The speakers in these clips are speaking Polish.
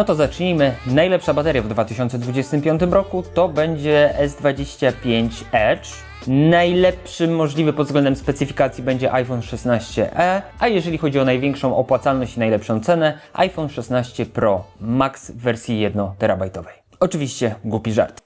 No to zacznijmy. Najlepsza bateria w 2025 roku to będzie S25 Edge. Najlepszy możliwy pod względem specyfikacji będzie iPhone 16e, a jeżeli chodzi o największą opłacalność i najlepszą cenę, iPhone 16 Pro Max w wersji 1 terabajtowej. Oczywiście głupi żart.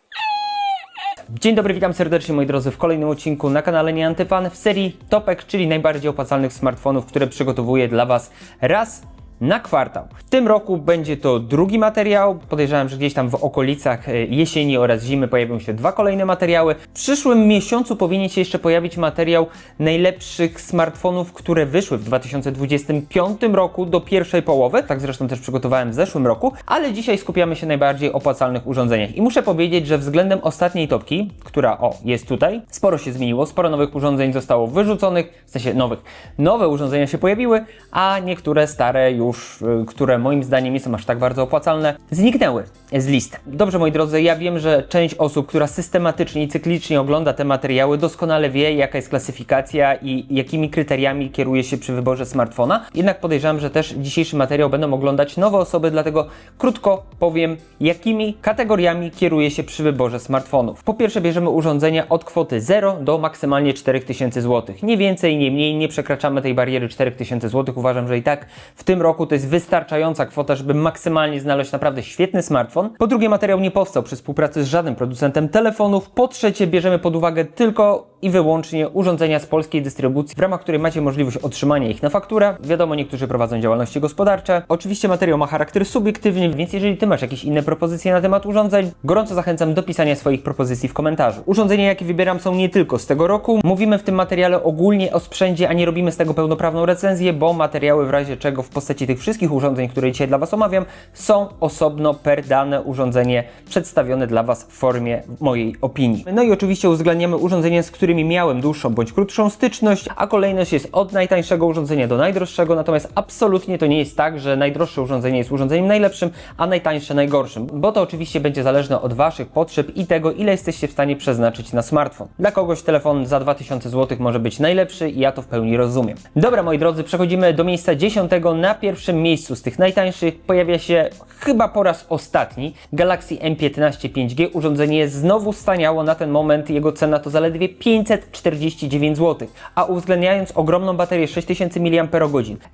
Dzień dobry, witam serdecznie moi drodzy w kolejnym odcinku na kanale Nieantypan w serii Topek, czyli najbardziej opłacalnych smartfonów, które przygotowuję dla Was raz na kwartał. W tym roku będzie to drugi materiał. Podejrzewam, że gdzieś tam w okolicach e, jesieni oraz zimy pojawią się dwa kolejne materiały. W przyszłym miesiącu powinien się jeszcze pojawić materiał najlepszych smartfonów, które wyszły w 2025 roku do pierwszej połowy. Tak zresztą też przygotowałem w zeszłym roku, ale dzisiaj skupiamy się na najbardziej opłacalnych urządzeniach. I muszę powiedzieć, że względem ostatniej topki, która o jest tutaj, sporo się zmieniło, sporo nowych urządzeń zostało wyrzuconych, w sensie nowych. Nowe urządzenia się pojawiły, a niektóre stare już, y, które moim zdaniem nie są aż tak bardzo opłacalne, zniknęły z listy. Dobrze, moi drodzy, ja wiem, że część osób, która systematycznie i cyklicznie ogląda te materiały, doskonale wie, jaka jest klasyfikacja i jakimi kryteriami kieruje się przy wyborze smartfona. Jednak podejrzewam, że też dzisiejszy materiał będą oglądać nowe osoby, dlatego krótko powiem, jakimi kategoriami kieruje się przy wyborze smartfonów. Po pierwsze, bierzemy urządzenia od kwoty 0 do maksymalnie 4000 zł. Nie więcej, nie mniej, nie przekraczamy tej bariery 4000 zł. Uważam, że i tak w tym roku to jest wystarczająca kwota, żeby maksymalnie znaleźć naprawdę świetny smartfon. Po drugie, materiał nie powstał przy współpracy z żadnym producentem telefonów. Po trzecie, bierzemy pod uwagę tylko i wyłącznie urządzenia z polskiej dystrybucji, w ramach której macie możliwość otrzymania ich na fakturę. Wiadomo, niektórzy prowadzą działalności gospodarcze. Oczywiście materiał ma charakter subiektywny, więc jeżeli Ty masz jakieś inne propozycje na temat urządzeń, gorąco zachęcam do pisania swoich propozycji w komentarzu. Urządzenia, jakie wybieram, są nie tylko z tego roku. Mówimy w tym materiale ogólnie o sprzęcie, a nie robimy z tego pełnoprawną recenzję, bo materiały w razie czego w postaci tych wszystkich urządzeń, które dzisiaj dla Was omawiam, są osobno per dane urządzenie przedstawione dla Was w formie mojej opinii. No i oczywiście uwzględniamy urządzenia, z którymi miałem dłuższą bądź krótszą styczność, a kolejność jest od najtańszego urządzenia do najdroższego, natomiast absolutnie to nie jest tak, że najdroższe urządzenie jest urządzeniem najlepszym, a najtańsze najgorszym, bo to oczywiście będzie zależne od Waszych potrzeb i tego, ile jesteście w stanie przeznaczyć na smartfon. Dla kogoś telefon za 2000 zł może być najlepszy i ja to w pełni rozumiem. Dobra, moi drodzy, przechodzimy do miejsca 10. Na pierwszym miejscu z tych najtańszych pojawia się chyba po raz ostatni Galaxy M15 5G. Urządzenie znowu staniało na ten moment, jego cena to zaledwie 549 zł, a uwzględniając ogromną baterię 6000 mAh,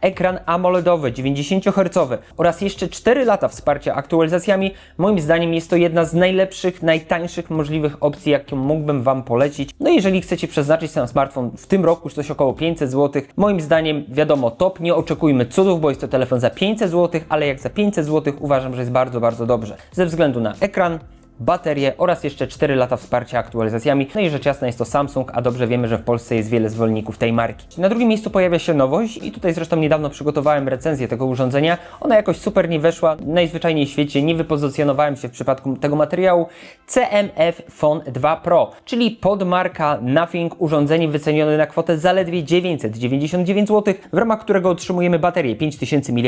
ekran AMOLEDowy 90 Hz oraz jeszcze 4 lata wsparcia aktualizacjami, moim zdaniem jest to jedna z najlepszych, najtańszych możliwych opcji, jaką mógłbym Wam polecić. No jeżeli chcecie przeznaczyć na smartfon w tym roku coś około 500 zł, moim zdaniem wiadomo top, nie oczekujmy cudów, bo jest to telefon za 500 zł, ale jak za 500 zł uważam, że jest bardzo, bardzo dobrze. Ze względu na ekran, baterię oraz jeszcze 4 lata wsparcia aktualizacjami. No i rzecz jasna jest to Samsung, a dobrze wiemy, że w Polsce jest wiele zwolenników tej marki. Na drugim miejscu pojawia się nowość i tutaj zresztą niedawno przygotowałem recenzję tego urządzenia. Ona jakoś super nie weszła, najzwyczajniej w świecie nie wypozycjonowałem się w przypadku tego materiału. CMF Phone 2 Pro, czyli podmarka Nothing, urządzenie wycenione na kwotę zaledwie 999 zł, w ramach którego otrzymujemy baterię 5000 mAh,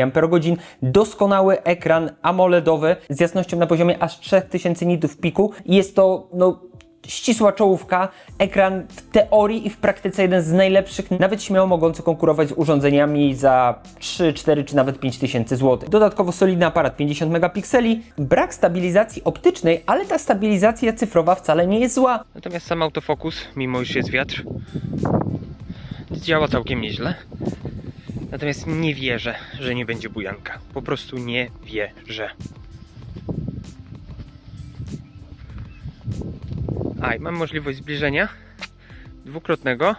doskonały ekran AMOLEDowy z jasnością na poziomie aż 3000 w piku. Jest to no, ścisła czołówka, ekran w teorii i w praktyce jeden z najlepszych, nawet śmiało mogący konkurować z urządzeniami za 3, 4 czy nawet 5 tysięcy złotych. Dodatkowo solidny aparat 50 megapikseli, brak stabilizacji optycznej, ale ta stabilizacja cyfrowa wcale nie jest zła. Natomiast sam autofokus, mimo iż jest wiatr, działa całkiem nieźle. Natomiast nie wierzę, że nie będzie bujanka. Po prostu nie wierzę. A, i mam możliwość zbliżenia dwukrotnego.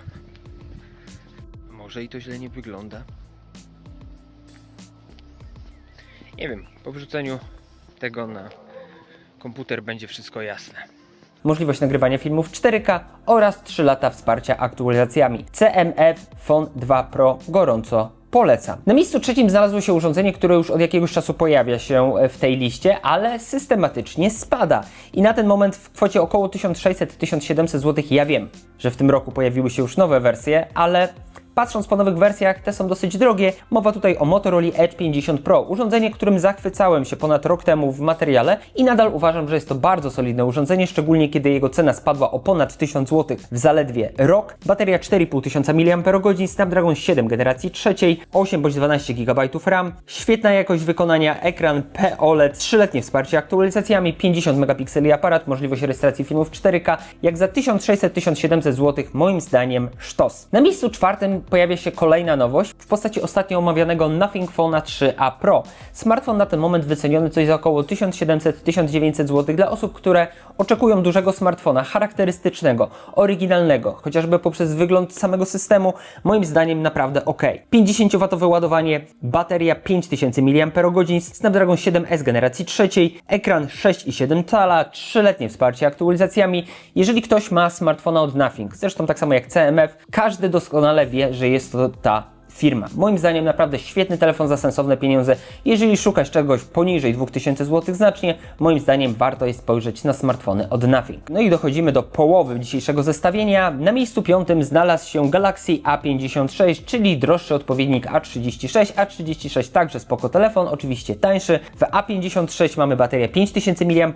Może i to źle nie wygląda. Nie wiem, po wrzuceniu tego na komputer będzie wszystko jasne. możliwość nagrywania filmów 4K oraz 3 lata wsparcia aktualizacjami. CMF Phone 2 Pro gorąco polecam. Na miejscu trzecim znalazło się urządzenie, które już od jakiegoś czasu pojawia się w tej liście, ale systematycznie spada. I na ten moment w kwocie około 1600-1700 zł ja wiem, że w tym roku pojawiły się już nowe wersje, ale Patrząc po nowych wersjach, te są dosyć drogie. Mowa tutaj o Motorola Edge 50 Pro, urządzenie, którym zachwycałem się ponad rok temu w materiale i nadal uważam, że jest to bardzo solidne urządzenie, szczególnie kiedy jego cena spadła o ponad 1000 zł w zaledwie rok. Bateria 4500 mAh, Snapdragon 7 generacji trzeciej, 8 bądź 12 GB RAM, świetna jakość wykonania, ekran POLED, 3-letnie wsparcie aktualizacjami, 50 megapikseli aparat, możliwość rejestracji filmów 4K, jak za 1600-1700 zł, moim zdaniem sztos. Na miejscu czwartym pojawia się kolejna nowość w postaci ostatnio omawianego Nothing Phone'a 3a Pro. Smartfon na ten moment wyceniony coś za około 1700-1900 zł dla osób, które oczekują dużego smartfona, charakterystycznego, oryginalnego, chociażby poprzez wygląd samego systemu, moim zdaniem naprawdę ok. 50W ładowanie, bateria 5000 mAh, Snapdragon 7S generacji trzeciej, ekran 6,7 cala, 3-letnie wsparcie aktualizacjami. Jeżeli ktoś ma smartfona od Nothing, zresztą tak samo jak CMF, każdy doskonale wie, że jest to ta firma. Moim zdaniem naprawdę świetny telefon za sensowne pieniądze. Jeżeli szukasz czegoś poniżej 2000 zł znacznie, moim zdaniem warto jest spojrzeć na smartfony od Nothing. No i dochodzimy do połowy dzisiejszego zestawienia. Na miejscu piątym znalazł się Galaxy A56, czyli droższy odpowiednik A36. A36 także spoko telefon, oczywiście tańszy. W A56 mamy baterię 5000 mAh,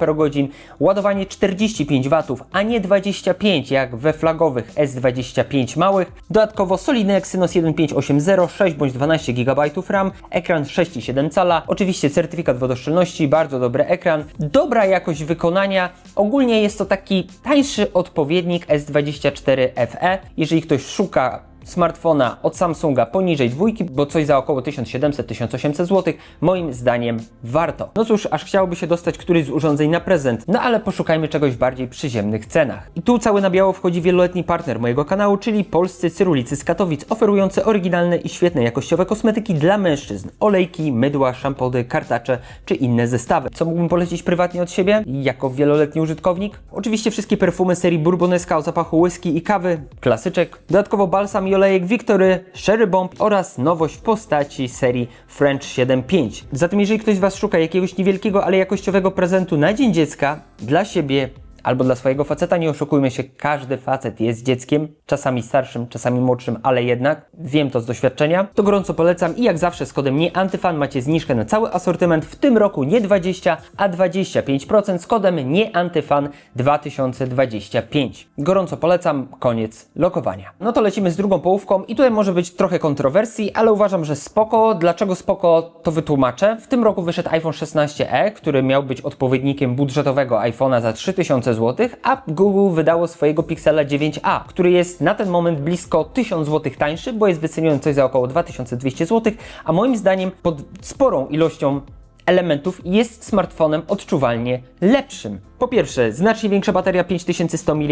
ładowanie 45 W, a nie 25 jak we flagowych S25 małych. Dodatkowo solidny Exynos 1580 6 bądź 12 GB RAM, ekran 6,7 cala, oczywiście certyfikat wodoszczelności, bardzo dobry ekran, dobra jakość wykonania. Ogólnie jest to taki tańszy odpowiednik S24 FE. Jeżeli ktoś szuka smartfona od Samsunga poniżej dwójki, bo coś za około 1700-1800 zł, moim zdaniem warto. No cóż, aż chciałoby się dostać któryś z urządzeń na prezent, no ale poszukajmy czegoś w bardziej przyziemnych cenach. I tu cały na biało wchodzi wieloletni partner mojego kanału, czyli polscy cyrulicy z Katowic, oferujący oryginalne i świetne jakościowe kosmetyki dla mężczyzn. Olejki, mydła, szampony, kartacze czy inne zestawy. Co mógłbym polecić prywatnie od siebie, jako wieloletni użytkownik? Oczywiście wszystkie perfumy serii Bourboneska o zapachu whisky i kawy, klasyczek. Dodatkowo balsam i olejek Victory, Sherry Bomb oraz nowość w postaci serii French 7.5. Zatem jeżeli ktoś z Was szuka jakiegoś niewielkiego, ale jakościowego prezentu na Dzień Dziecka, dla siebie albo dla swojego faceta, nie oszukujmy się, każdy facet jest dzieckiem, czasami starszym, czasami młodszym, ale jednak wiem to z doświadczenia, to gorąco polecam i jak zawsze z kodem NIEANTYFAN macie zniżkę na cały asortyment, w tym roku nie 20, a 25% z kodem NIEANTYFAN 2025. Gorąco polecam, koniec lokowania. No to lecimy z drugą połówką i tutaj może być trochę kontrowersji, ale uważam, że spoko. Dlaczego spoko, to wytłumaczę. W tym roku wyszedł iPhone 16e, który miał być odpowiednikiem budżetowego iPhone'a za 3000 zł, a Google wydało swojego Pixela 9a, który jest na ten moment blisko 1000 zł tańszy, bo jest wyceniony coś za około 2200 zł, a moim zdaniem pod sporą ilością elementów jest smartfonem odczuwalnie lepszym. Po pierwsze, znacznie większa bateria 5100 mAh,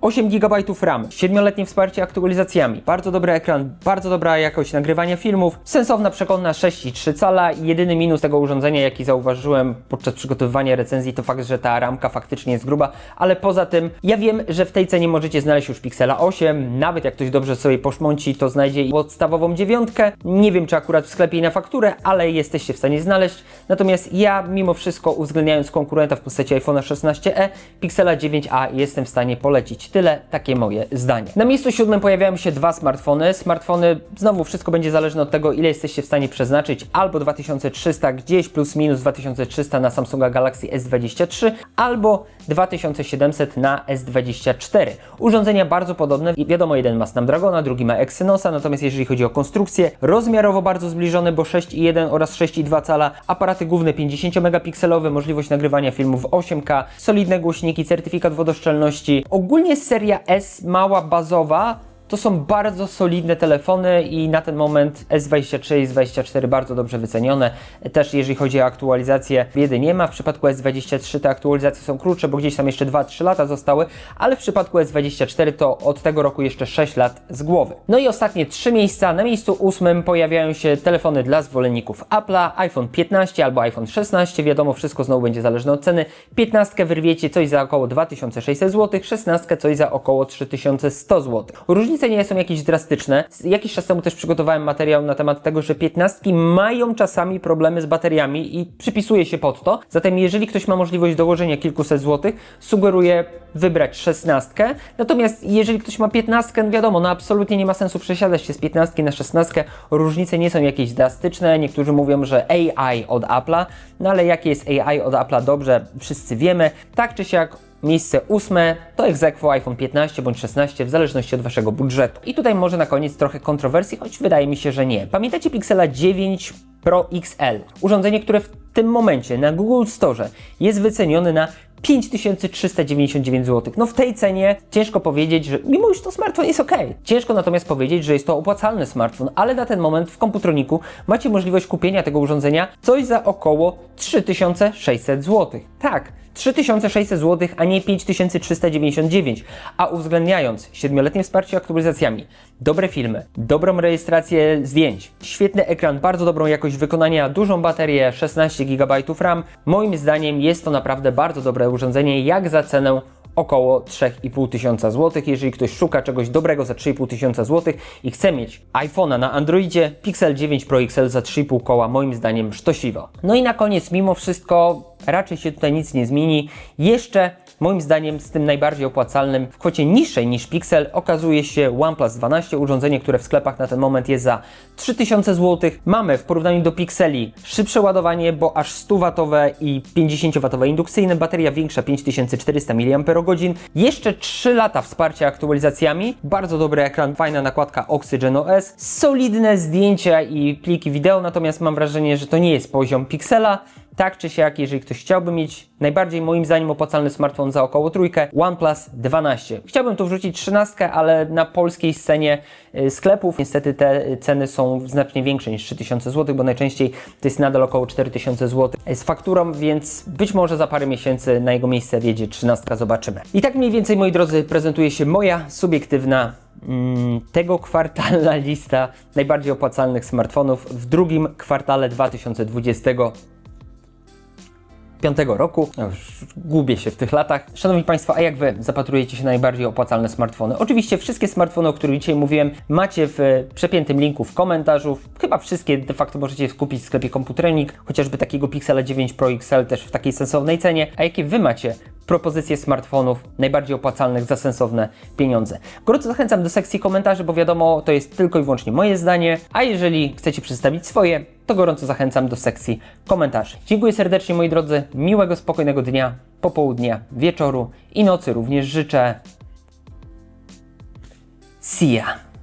8 GB RAM, 7-letnie wsparcie aktualizacjami, bardzo dobry ekran, bardzo dobra jakość nagrywania filmów, sensowna przekątna 6,3 cala. Jedyny minus tego urządzenia, jaki zauważyłem podczas przygotowywania recenzji, to fakt, że ta ramka faktycznie jest gruba, ale poza tym ja wiem, że w tej cenie możecie znaleźć już Pixela 8, nawet jak ktoś dobrze sobie poszmąci, to znajdzie podstawową dziewiątkę. Nie wiem, czy akurat w sklepie i na fakturę, ale jesteście w stanie znaleźć. Natomiast ja mimo wszystko uwzględniając konkurenta w postaci iPhone'a 16e, Pixela 9a jestem w stanie polecić. Tyle, takie moje zdanie. Na miejscu siódmym pojawiają się dwa smartfony. Smartfony, znowu wszystko będzie zależne od tego, ile jesteście w stanie przeznaczyć. Albo 2300, gdzieś plus minus 2300 na Samsunga Galaxy S23, albo 2700 na S24. Urządzenia bardzo podobne. I Wiadomo, jeden ma Snapdragona, drugi ma Exynosa, natomiast jeżeli chodzi o konstrukcję, rozmiarowo bardzo zbliżone, bo 6,1 oraz 6,2 cala, aparaty główne 50-megapikselowe, możliwość nagrywania filmów w 8K, solidne głośniki, certyfikat wodoszczelności. Ogólnie seria S, mała, bazowa, to są bardzo solidne telefony i na ten moment S23 i S24 bardzo dobrze wycenione. Też jeżeli chodzi o aktualizację, biedy nie ma. W przypadku S23 te aktualizacje są krótsze, bo gdzieś tam jeszcze 2-3 lata zostały, ale w przypadku S24 to od tego roku jeszcze 6 lat z głowy. No i ostatnie trzy miejsca. Na miejscu ósmym pojawiają się telefony dla zwolenników Apple'a, iPhone 15 albo iPhone 16. Wiadomo, wszystko znowu będzie zależne od ceny. 15 wyrwiecie coś za około 2600 zł, 16 coś za około 3100 zł. Różnica różnice nie są jakieś drastyczne. Jakiś czas temu też przygotowałem materiał na temat tego, że 15 mają czasami problemy z bateriami i przypisuje się pod to. Zatem jeżeli ktoś ma możliwość dołożenia kilkuset złotych, sugeruję wybrać 16. Natomiast jeżeli ktoś ma 15, no wiadomo, no absolutnie nie ma sensu przesiadać się z 15 na 16. Różnice nie są jakieś drastyczne. Niektórzy mówią, że AI od Apple'a, no ale jakie jest AI od Apple'a dobrze, wszyscy wiemy. Tak czy siak Miejsce ósme to egzekwo iPhone 15 bądź 16 w zależności od Waszego budżetu. I tutaj może na koniec trochę kontrowersji, choć wydaje mi się, że nie. Pamiętacie Pixela 9 Pro XL? Urządzenie, które w tym momencie na Google Store jest wycenione na 5399 zł. No w tej cenie ciężko powiedzieć, że mimo iż to smartfon jest ok. Ciężko natomiast powiedzieć, że jest to opłacalny smartfon, ale na ten moment w komputroniku macie możliwość kupienia tego urządzenia coś za około 3600 zł. Tak, 3600 zł, a nie 5399, a uwzględniając 7-letnie wsparcie aktualizacjami, dobre filmy, dobrą rejestrację zdjęć, świetny ekran, bardzo dobrą jakość wykonania, dużą baterię, 16 GB RAM, moim zdaniem jest to naprawdę bardzo dobre urządzenie, jak za cenę około 3,5 tysiąca złotych. Jeżeli ktoś szuka czegoś dobrego za 3,5 tysiąca złotych i chce mieć iPhone'a na Androidzie, Pixel 9 Pro XL za 3,5 koła moim zdaniem sztosiwo. No i na koniec, mimo wszystko raczej się tutaj nic nie zmieni. Jeszcze moim zdaniem z tym najbardziej opłacalnym w kwocie niższej niż Pixel okazuje się OnePlus 12, urządzenie, które w sklepach na ten moment jest za 3000 zł. Mamy w porównaniu do Pixeli szybsze ładowanie, bo aż 100W i 50W indukcyjne, bateria większa 5400 mAh, jeszcze 3 lata wsparcia aktualizacjami, bardzo dobry ekran, fajna nakładka Oxygen OS, solidne zdjęcia i pliki wideo, natomiast mam wrażenie, że to nie jest poziom Pixela. Tak czy siak, jeżeli ktoś chciałby mieć najbardziej moim zdaniem opłacalny smartfon za około trójkę, OnePlus 12. Chciałbym tu wrzucić 13, ale na polskiej scenie y, sklepów niestety te ceny są znacznie większe niż 3000 zł, bo najczęściej to jest nadal około 4000 zł z fakturą, więc być może za parę miesięcy na jego miejsce wjedzie 13, zobaczymy. I tak mniej więcej, moi drodzy, prezentuje się moja subiektywna mm, tego kwartalna lista najbardziej opłacalnych smartfonów w drugim kwartale 2020 2025 roku. Już gubię się w tych latach. Szanowni Państwo, a jak Wy zapatrujecie się na najbardziej opłacalne smartfony? Oczywiście wszystkie smartfony, o których dzisiaj mówiłem, macie w e, przepiętym linku w komentarzu. Chyba wszystkie de facto możecie kupić w sklepie Komputernik, chociażby takiego Pixela 9 Pro XL też w takiej sensownej cenie. A jakie Wy macie propozycje smartfonów najbardziej opłacalnych za sensowne pieniądze? Gorąco zachęcam do sekcji komentarzy, bo wiadomo, to jest tylko i wyłącznie moje zdanie, a jeżeli chcecie przedstawić swoje, to gorąco zachęcam do sekcji komentarzy. Dziękuję serdecznie moi drodzy, miłego, spokojnego dnia, popołudnia, wieczoru i nocy również życzę. See ya!